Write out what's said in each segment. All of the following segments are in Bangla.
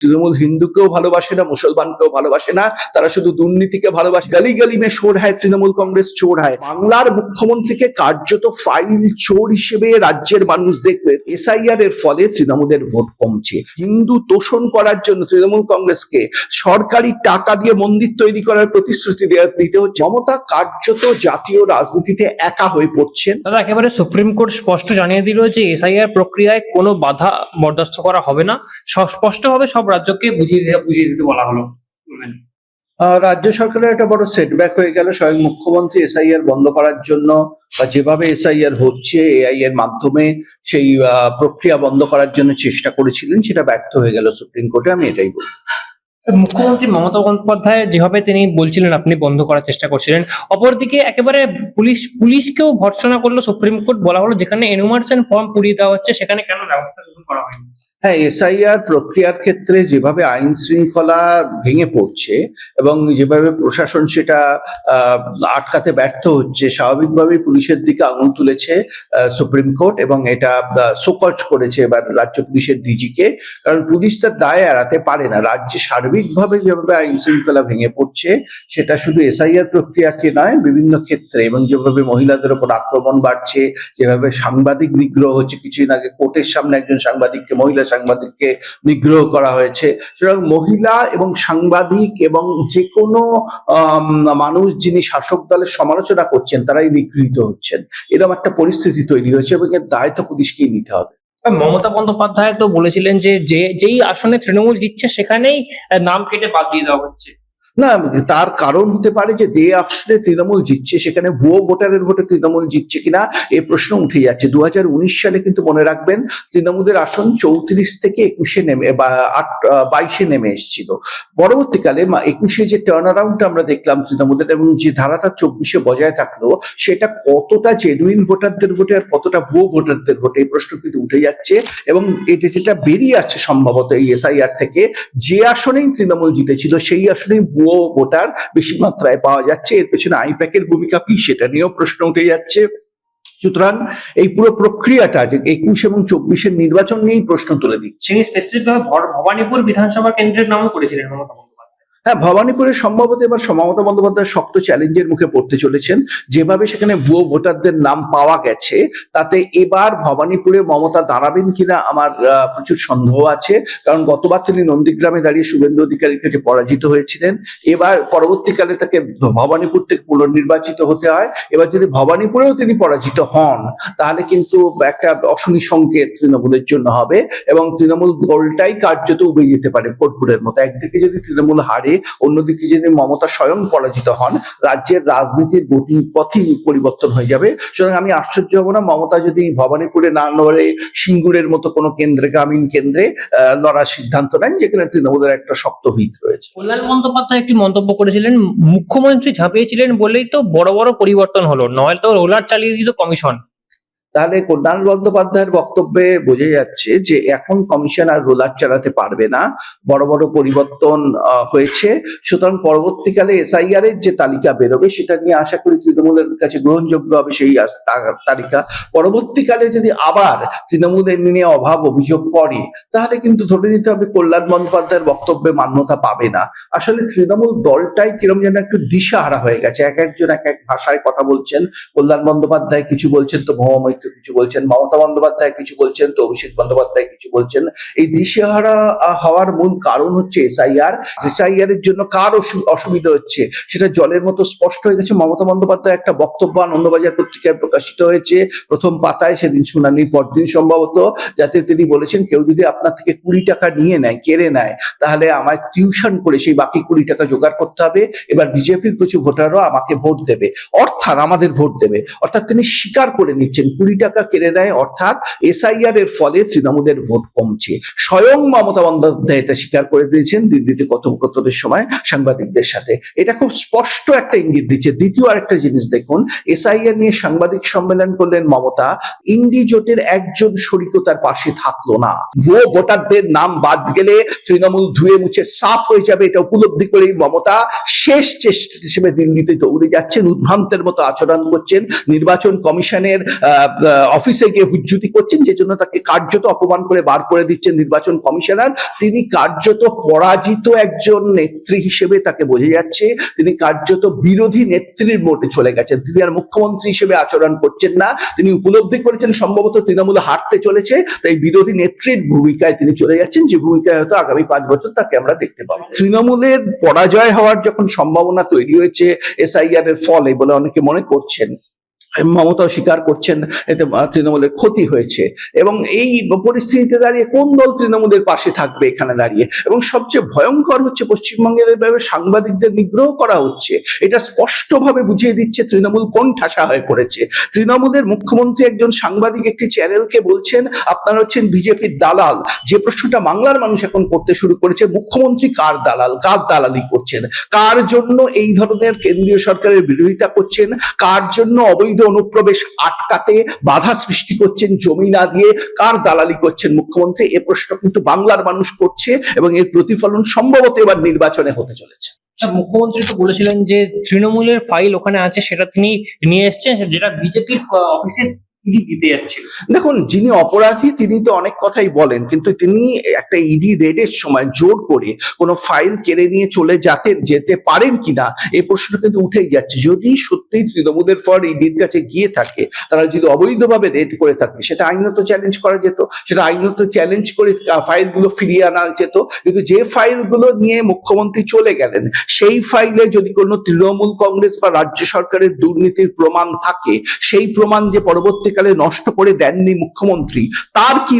তৃণমূল হিন্দুকেও ভালোবাসে না, মুসলমানকেও ভালোবাসে না, তারা শুধু দুর্নীতিকে ভালোবাসে। গালি গালি মে চোর হয়, তৃণমূল কংগ্রেস চোর হয়। বাংলার মুখ্যমন্ত্রীকে কার্যত ফাইল চোর হিসেবে রাজ্যের মানুষ দেখবে। এসআইআর এর ফলে তৃণমূলের ভোট কমছে। হিন্দু তোষণ করার জন্য তৃণমূল কংগ্রেসকে সরকারি টাকা দিয়ে মন্দির তৈরি করার প্রতিশ্রুতি দিতে হচ্ছে। মমতা কার্যত জাতীয় রাজনীতিতে একা হয়ে পড়ছেন। দাদা, একেবারে সুপ্রিম কোর্ট স্পষ্ট জানিয়ে দিল যে এসআইআর প্রক্রিয়ায় কোনো বাধা বরদাস্ত করা হবে না। স্পষ্টভাবে সব রাজ্যকে বুঝিয়ে দিতে বুঝিয়ে দিতে বলা হলো। রাজ্য সরকারের একটা বড় সেটব্যাক হয়ে গেল স্বয়ং মুখ্যমন্ত্রী এসআইআর বন্ধ করার জন্য বা যেভাবে এসআইআর হচ্ছে এআই এর মাধ্যমে সেই প্রক্রিয়া বন্ধ করার জন্য চেষ্টা করেছিলেন সেটা ব্যর্থ হয়ে গেল সুপ্রিম কোর্টে আমি এটাই বলব। মুখ্যমন্ত্রী মমতা বন্দ্যোপাধ্যায় যেভাবে তিনি বলছিলেন আপনি বন্ধ করার চেষ্টা করছিলেন অপরদিকে একেবারে পুলিশ পুলিশকেও ভর্সনা করল সুপ্রিম কোর্ট বলা হলো যেখানে এনুমার্সেন ফর্ম পুড়িয়ে দেওয়া হচ্ছে সেখানে কেন ব্যবস্থা গ্রহণ করা হয়নি? হ্যাঁ এসআইআর প্রক্রিয়ার ক্ষেত্রে যেভাবে আইন শৃঙ্খলা ভেঙে পড়ছে এবং যেভাবে প্রশাসন সেটা আটকাতে ব্যর্থ হচ্ছে, স্বাভাবিকভাবেই পুলিশের দিকে আঙুল তুলেছে সুপ্রিম কোর্ট এবং এটা সোকচ করেছে এবার রাজ্য পুলিশের ডিজিকে। কারণ পুলিশ তার দায় এড়াতে পারে না। রাজ্যে সার্বিকভাবে যেভাবে আইন শৃঙ্খলা ভেঙে পড়ছে, সেটা শুধু এসআইআর প্রক্রিয়াকে নয়, বিভিন্ন ক্ষেত্রে এবং যেভাবে মহিলাদের ওপর আক্রমণ বাড়ছে, যেভাবে সাংবাদিক নিগ্রহ হচ্ছে, কিছুদিন আগে কোর্টের সামনে একজন সাংবাদিককে মহিলা সাংবাদিককে নিগ্রহ করা হয়েছে। সুতরাং মহিলা এবং সাংবাদিক এবং যে কোনো মানুষ যিনি শাসক দলের সমালোচনা করছেন, তারাই নিগৃহীত হচ্ছেন। এরকম একটা পরিস্থিতি তৈরি হয়েছে এবং এর দায় তো পুলিশকেই নিতে হবে। মমতা বন্দ্যোপাধ্যায় তো বলেছিলেন যে যেই আসনে তৃণমূল দিচ্ছে, সেখানেই নাম কেটে বাদ দিয়ে দেওয়া হচ্ছে। না, তার কারণ হতে পারে যে যে আসলে তৃণমূল জিতছে, সেখানে ভুয়ো ভোটারের ভোটে তৃণমূল জিতছে কিনা এই প্রশ্ন উঠে যাচ্ছে। দু সালে কিন্তু মনে রাখবেন, তৃণমূলের আসন চৌত্রিশ থেকে একুশে নেমে, বা আট, বাইশে নেমে এসেছিল। পরবর্তীকালে একুশে যে টার্ন অ্যারাউন্ড আমরা দেখলাম তৃণমূলের, এবং যে ধারাটা চব্বিশে বজায় থাকল, সেটা কতটা জেনুইন ভোটারদের ভোটে আর কতটা ভুয়ো ভোটারদের ভোটে, এই প্রশ্ন কিন্তু উঠে যাচ্ছে। এবং এটা যেটা বেরিয়ে আসছে সম্ভবত এই এসআইআর থেকে, যে আসনেই তৃণমূল জিতেছিল, সেই আসনেই ভোটার বেশি মাত্রায় পাওয়া যাচ্ছে। এর পেছনে আইপ্যাকের ভূমিকা কি সেটা নিয়েও প্রশ্ন উঠে যাচ্ছে। সুতরাং এই পুরো প্রক্রিয়াটা যে একুশ এবং চব্বিশের নির্বাচন নিয়েই প্রশ্ন তুলে দিচ্ছে। ভবানীপুর বিধানসভা কেন্দ্রের নামও করেছিলেন মমতা হ্যাঁ ভবানীপুরে সম্ভবত এবার সমমতা বন্দ্যোপাধ্যায় শক্ত চ্যালেঞ্জের মুখে পড়তে চলেছেন। যেভাবে সেখানে ভুয়ো ভোটারদের নাম পাওয়া গেছে, তাতে এবার ভবানীপুরে মমতা দাঁড়াবেন কিনা আমার প্রচুর সন্দেহ আছে। কারণ গতবার তিনি নন্দীগ্রামে দাঁড়িয়ে শুভেন্দু অধিকারীর কাছে পরাজিত হয়েছিলেন। এবার পরবর্তীকালে তাকে ভবানীপুর থেকে পুনর্নির্বাচিত হতে হয়। এবার যদি ভবানীপুরেও তিনি পরাজিত হন, তাহলে কিন্তু একটা অশনি সংকেত তৃণমূলের জন্য হবে এবং তৃণমূল দলটাই কার্যত উবে যেতে পারে কোটপুরের মতো। একদিকে যদি তৃণমূল হারে অন্যদিকে যদি মমতা স্বয়ং পরাজিত হন, রাজ্যের রাজনীতির গতি পথই পরিবর্তন হয়ে যাবে। সুতরাং আমি আশ্চর্য হব না, মমতা যদি ভবানীপুরে না লড়ে সিঙ্গুরের মতো কোনো কেন্দ্রে, গ্রামীণ কেন্দ্রে লড়ার সিদ্ধান্ত নেন, যেখানে তৃণমূলের একটা শক্ত ভিত রয়েছে। কল্যাণ বন্দ্যোপাধ্যায় একটি মন্তব্য করেছিলেন, মুখ্যমন্ত্রী ঝাঁপিয়েছিলেন বলেই তো বড় বড় পরিবর্তন হলো নয় তো রোলার চালিয়ে দিত কমিশন। তাহলে কল্যাণ বন্দ্যোপাধ্যায়ের বক্তব্যে বোঝা যাচ্ছে যে এখন কমিশন আর রোলার চালাতে পারবে না। বড় বড় পরিবর্তন হয়েছে। সুতরাং পরবর্তীকালে এসআইআর এর যে তালিকা বেরোবে সেটা নিয়ে আশা করি তৃণমূলের কাছে গ্রহণযোগ্য হবে সেই তালিকা। পরবর্তীকালে যদি আবার তৃণমূলের নিয়ে অভাব অভিযোগ করে, তাহলে কিন্তু ধরে নিতে হবে কল্যাণ বন্দ্যোপাধ্যায়ের বক্তব্যে মান্যতা পাবে না। আসলে তৃণমূল দলটাই কিরম যেন একটু দিশাহারা হয়ে গেছে। এক একজন এক এক ভাষায় কথা বলছেন। কল্যাণ বন্দ্যোপাধ্যায় কিছু বলছেন তো মহুয়া মৈত্র কিছু বলছেন মমতা বন্দ্যোপাধ্যায় কিছু বলছেন তো অভিষেক বন্দ্যোপাধ্যায় কিছু বলছেন। এই দিশেহারা হওয়ার মূল কারণ হচ্ছে এসআইআর। এসআইআর এর জন্য কার অসুবিধা হচ্ছে? সেটা জলের মতো স্পষ্ট হয়ে গেছে। মমতা বন্দ্যোপাধ্যায় একটা বক্তব্য আনন্দবাজার পত্রিকায় প্রকাশিত হয়েছে। প্রথম পাতায় সেদিন শুনানির পরদিন সম্ভবত যাতে তিনি বলেছেন কেউ যদি আপনার থেকে কুড়ি টাকা নিয়ে নেয় কেড়ে নেয় তাহলে আমায় টিউশন করে সেই বাকি কুড়ি টাকা জোগাড় করতে হবে। এবার বিজেপির প্রচুর ভোটারও আমাকে ভোট দেবে। অর্থাৎ আমাদের ভোট দেবে। অর্থাৎ তিনি স্বীকার করে নিচ্ছেন কুড়ি টাকা কেড়ে নেয়, অর্থাৎ এসআইআর এর ফলে তৃণমূলের ভোট কমছে। স্বয়ং মমতা বন্দ্যোপাধ্যায় এটা স্বীকার করে দিয়েছেন দিল্লিতে কথোপকথনের সময় সাংবাদিকদের সাথে। এটা খুব স্পষ্ট একটা ইঙ্গিত দিচ্ছে। দ্বিতীয় আরেকটা জিনিস দেখুন এসআইআর নিয়ে সাংবাদিক সম্মেলন করলেন মমতা। ইন্ডি জোটের একজন শরিকও তার পাশে থাকল না। ভুয়ো ভোটারদের নাম বাদ গেলে তৃণমূল ধুয়ে মুছে সাফ হয়ে যাবে, এটা উপলব্ধি করেই মমতা শেষ চেষ্টা হিসেবে দিল্লিতে দৌড়ে যাচ্ছেন। উদ্ভ্রান্তের মতো আচরণ করছেন। নির্বাচন কমিশনের অফিসে গিয়ে হুজ্জুতি করছেন, যে জন্য তাকে কার্যত অপমান করে বার করে দিচ্ছেন নির্বাচন কমিশনার। তিনি কার্যত পরাজিত একজন নেত্রী হিসেবে তাকে বোঝা যাচ্ছে। তিনি কার্যত বিরোধী নেত্রীর মোটে চলে গেছেন। তিনি আর মুখ্যমন্ত্রী হিসেবে আচরণ করছেন না। তিনি উপলব্ধি করেছেন, সম্ভবত তৃণমূল হারতে চলেছে। তাই বিরোধী নেত্রীর ভূমিকায় তিনি চলে যাচ্ছেন। যে ভূমিকায় হয়তো আগামী পাঁচ বছর তাকে আমরা দেখতে পাবো। তৃণমূলের পরাজয় হওয়ার যখন সম্ভাবনা তৈরি হয়েছে এসআইআর এর ফলে বলে অনেকে মনে করছেন। মমতা স্বীকার করছেন, এতে তৃণমূলের ক্ষতি হয়েছে। এবং এই পরিস্থিতিতে দাঁড়িয়ে কোন দল তৃণমূলের পাশে থাকবে এখানে দাঁড়িয়ে? এবং সবচেয়ে ভয়ঙ্কর হচ্ছে পশ্চিমবঙ্গের সাংবাদিকদের নিগ্রহ করা হচ্ছে, এটা স্পষ্টভাবে বুঝিয়ে দিচ্ছে তৃণমূল কোন ঠাসা হয়ে পড়েছে। তৃণমূলের মুখ্যমন্ত্রী একজন সাংবাদিক একটি চ্যানেলকে বলছেন, আপনারা হচ্ছেন বিজেপির দালাল। যে প্রশ্নটা বাংলার মানুষ এখন করতে শুরু করেছে, মুখ্যমন্ত্রী কার দালাল? কার দালালি করছেন? কার জন্য এই ধরনের কেন্দ্রীয় সরকারের বিরোধিতা করছেন? কার জন্য অবৈধ অনুপ্রবেশ আটকাতে বাধা সৃষ্টি করছেন, জমি না দিয়ে কার দালালি করছেন? মুখ্যমন্ত্রী, এ প্রশ্ন কিন্তু বাংলার মানুষ করছে এবং এর প্রতিফলন সম্ভবত এবার নির্বাচনে হতে চলেছে। মুখ্যমন্ত্রী তো বলেছিলেন যে তৃণমূলের ফাইল ওখানে আছে, সেটা তিনি নিয়ে এসছেন, যেটা বিজেপির অফিসে দেখুন, যিনি অপরাধী, তিনি তো অনেক কথাই বলেন, কিন্তু তিনি একটা ইডি রেডের সময় জোর করে কোনো ফাইল কেড়ে নিয়ে চলে যাতে, যেতে পারেন কিনা, এই প্রশ্ন কিন্তু উঠেই যাচ্ছে। যদি সত্যিই তৃণমূলের ফর ইডির কাছে গিয়ে থাকে, তারা যদি অবৈধভাবে রেড করে থাকে, সেটা আইনত চ্যালেঞ্জ করা যেত, সেটা আইনত চ্যালেঞ্জ করে ফাইলগুলো ফিরিয়ে আনা যেত, কিন্তু যে ফাইলগুলো নিয়ে মুখ্যমন্ত্রী চলে গেলেন, সেই ফাইলে যদি কোনো তৃণমূল কংগ্রেস বা রাজ্য সরকারের দুর্নীতির প্রমাণ থাকে, সেই প্রমাণ যে পরবর্তীকালে নষ্ট করে দেননি মুখ্যমন্ত্রী, তার কি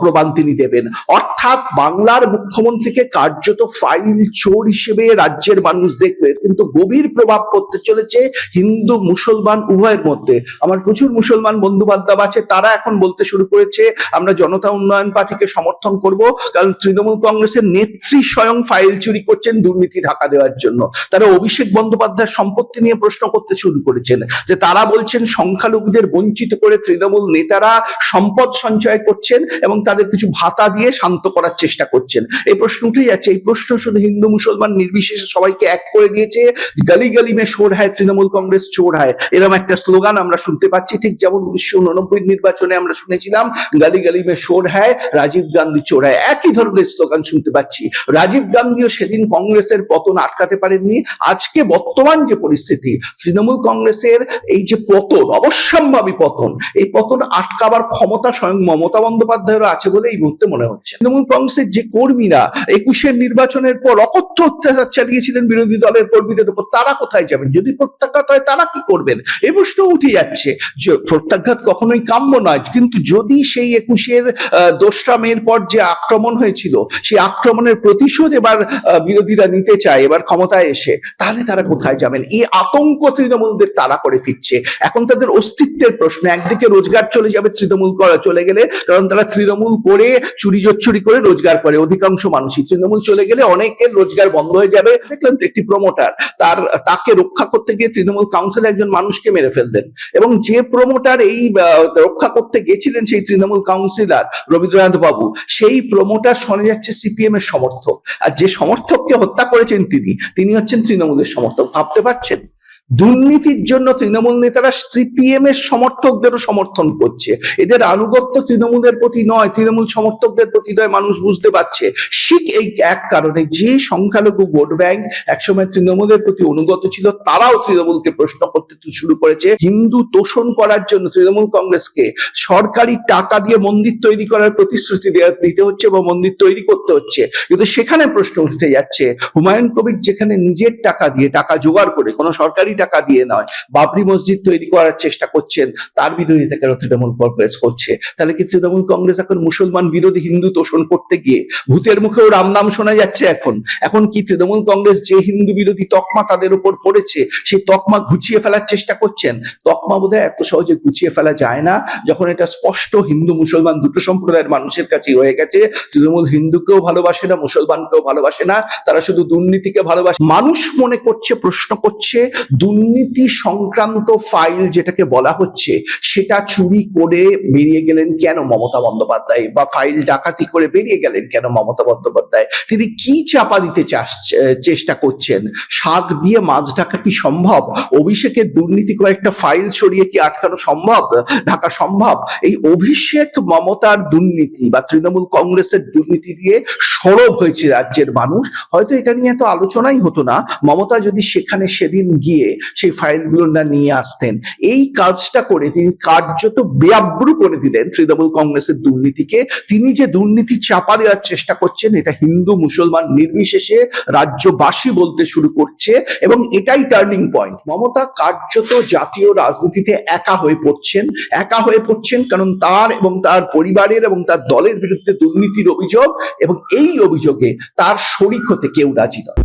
প্রমাণ তিনি দেবেন? অর্থাৎ বাংলার মুখ্যমন্ত্রীকে কার্যত ফাইল চোর হিসেবে রাজ্যের মানুষ দেখবে, কিন্তু গভীর প্রভাব পড়তে চলেছে হিন্দু মুসলমান উভয়ের মধ্যে। আমার প্রচুর মুসলমান বন্ধু বান্ধব আছে, তারা এখন বলতে শুরু করেছে, আমরা জনতা উন্নয়ন পার্টিকে সমর্থন করব, কারণ তৃণমূল কংগ্রেসের নেত্রী স্বয়ং ফাইল চুরি করছেন দুর্নীতি ঢাকা দেওয়ার জন্য। তারা অভিষেক বন্দ্যোপাধ্যায়ের সম্পত্তি নিয়ে প্রশ্ন করতে শুরু করেছেন, যে তারা বলছেন সংখ্যালঘুদের বঞ্চিত করে তৃণমূল নেতারা সম্পদ সঞ্চয় করছেন এবং তাদের কিছু ভাতা দিয়ে শান্ত করার চেষ্টা করছেন। এই প্রশ্ন উঠে যাচ্ছে, এই প্রশ্ন শুধু হিন্দু মুসলমান নির্বিশেষে সবাইকে এক করে দিয়েছে, গলি গলি মে শোর হায় তৃণমূল কংগ্রেস চোর হায় এরকম একটা স্লোগান আমরা শুনতে পাচ্ছি, ঠিক যেমন উনিশশো উননব্বই নির্বাচনে আমরা শুনেছিলাম, গালি গালি মে শোর হায় রাজীব গান্ধী চোর হায় একই ধরনের স্লোগান শুনতে পাচ্ছি। রাজীব গান্ধীও সেদিন কংগ্রেসের পতন আটকাতে পারেননি। আজকে বর্তমান যে পরিস্থিতি, তৃণমূল কংগ্রেসের এই যে পতন, অবশ্যম্ভাবী পতন এই পতন আটকাবার ক্ষমতা স্বয়ং মমতা বন্দ্যোপাধ্যায়েরও আছে বলে এই মুহূর্তে মনে হচ্ছে। তৃণমূল কংগ্রেসের যে কর্মীরা একুশের নির্বাচনের পর অকথ্য অত্যাচার চালিয়েছিলেন বিরোধী দলের কর্মীদের উপর, তারা কোথায় যাবেন? যদি প্রত্যাঘাত হয়, তারা কি করবেন? এই প্রশ্ন উঠে যাচ্ছে যে প্রত্যাঘাত কখনোই কাম্য নয়, কিন্তু যদি সেই একুশের দোসরা মের পর যে আক্রমণ হয়েছিল, সেই আক্রমণের প্রতিশোধ এবার বিরোধীরা নিতে চায়, এবার ক্ষমতায় এসে, তাহলে তারা কোথায় যাবেন? এই আতঙ্ক তৃণমূলদের তারা করে ফিরছে। এখন তাদের অস্তিত্বের প্রশ্ন একদিকে রোজগার চলে যাবে তৃণমূল করা চলে গেলে, কারণ তারা তৃণমূল করে চুরি জোচ্চুরি করে রোজগার করে অধিকাংশ মানুষই। তৃণমূল চলে গেলে অনেকের রোজগার বন্ধ হয়ে যাবে। দেখলাম তো একটি প্রমোটার তার, তাকে রক্ষা করতে গিয়ে তৃণমূল কাউন্সিল একজন মানুষকে মেরে ফেললেন এবং যে প্রমোটার এই রক্ষা করতে গেছিলেন সেই তৃণমূল কাউন্সিলর রবীন্দ্রনাথ বাবু, সেই প্রমোটার শোনা যাচ্ছে সিপিএম এর সমর্থক। আর যে সমর্থককে হত্যা করেছেন তিনি তিনি হচ্ছেন তৃণমূলের সমর্থক। ভাবতে পারছেন? দুর্নীতির জন্য তৃণমূল নেতারা সিপিএম এর সমর্থকদেরও সমর্থন করছে। এদের আনুগত্য তৃণমূলের প্রতি নয়, তৃণমূল সমর্থকদের প্রতি নয়, মানুষ বুঝতে পারছে। ঠিক এই এক কারণে যে সংখ্যালঘু ভোট ব্যাংক একসময় তৃণমূলের প্রতি অনুগত ছিল, তারাও তৃণমূলকে প্রশ্ন করতে শুরু করেছে। হিন্দু তোষণ করার জন্য তৃণমূল কংগ্রেসকে সরকারি টাকা দিয়ে মন্দির তৈরি করার প্রতিশ্রুতি দিতে হচ্ছে বা মন্দির তৈরি করতে হচ্ছে। কিন্তু সেখানে প্রশ্ন উঠতে যাচ্ছে, হুমায়ুন কবির যেখানে নিজের টাকা দিয়ে টাকা জোগাড় করে কোনো সরকারি টাকা দিয়ে নয়। বাবরি মসজিদ তৈরি করার চেষ্টা করছেন, তার বিরোধিতা কেন তৃণমূল কংগ্রেস করছে? তাহলে কি তৃণমূল কংগ্রেস এখন মুসলমান বিরোধী হিন্দু তোষণ করতে গিয়ে ভূতের মুখেও রাম নাম শোনা যাচ্ছে এখন? এখন কি তৃণমূল কংগ্রেস যে হিন্দু বিরোধী তকমা তাদের উপর পড়েছে, সেই তকমা ঘুচিয়ে ফেলার চেষ্টা করছেন? তকমা বোধহয় এত সহজে গুছিয়ে ফেলা যায় না। যখন এটা স্পষ্ট হিন্দু মুসলমান দুটো সম্প্রদায়ের মানুষের কাছে হয়ে গেছে, তৃণমূল হিন্দুকেও ভালোবাসে না, মুসলমানকেও ভালোবাসে না, তারা শুধু দুর্নীতিকে ভালোবাসে। মানুষ মনে করছে, প্রশ্ন করছে দুর্নীতি সংক্রান্ত ফাইল যেটাকে বলা হচ্ছে, সেটা চুরি করে বেরিয়ে গেলেন কেন মমতা বন্দ্যোপাধ্যায়? বা ফাইল ডাকাতি করে বেরিয়ে গেলেন কেন মমতা বন্দ্যোপাধ্যায়? তিনি কি চাপা দিতে চেষ্টা করছেন? শাক দিয়ে মাছ ঢাকা কি সম্ভব? অভিষেকের দুর্নীতি কয়েকটা ফাইল সরিয়ে কি আটকানো সম্ভব? ঢাকা সম্ভব? এই অভিষেক মমতার দুর্নীতি বা তৃণমূল কংগ্রেসের দুর্নীতি দিয়ে সরব হয়েছে রাজ্যের মানুষ। হয়তো এটা নিয়ে এত আলোচনাই হতো না। মমতা যদি সেখানে সেদিন গিয়ে সেই ফাইলগুলো না নিয়ে আসতেন। এই কাজটা করে তিনি কার্যত বেআব্রু করে দিলেন তৃণমূল কংগ্রেসের দুর্নীতিকে। তিনি যে দুর্নীতি চাপা দেওয়ার চেষ্টা করছেন, এটা হিন্দু, মুসলমান নির্বিশেষে রাজ্যবাসী বলতে শুরু করছে এবং এটাই টার্নিং পয়েন্ট মমতা কার্যত জাতীয় রাজনীতিতে একা হয়ে পড়ছেন। একা হয়ে পড়ছেন কারণ তার এবং তার পরিবারের এবং তার দলের বিরুদ্ধে দুর্নীতির অভিযোগ এবং এই অভিযোগে তার শরিক হতে কেউ রাজি নয়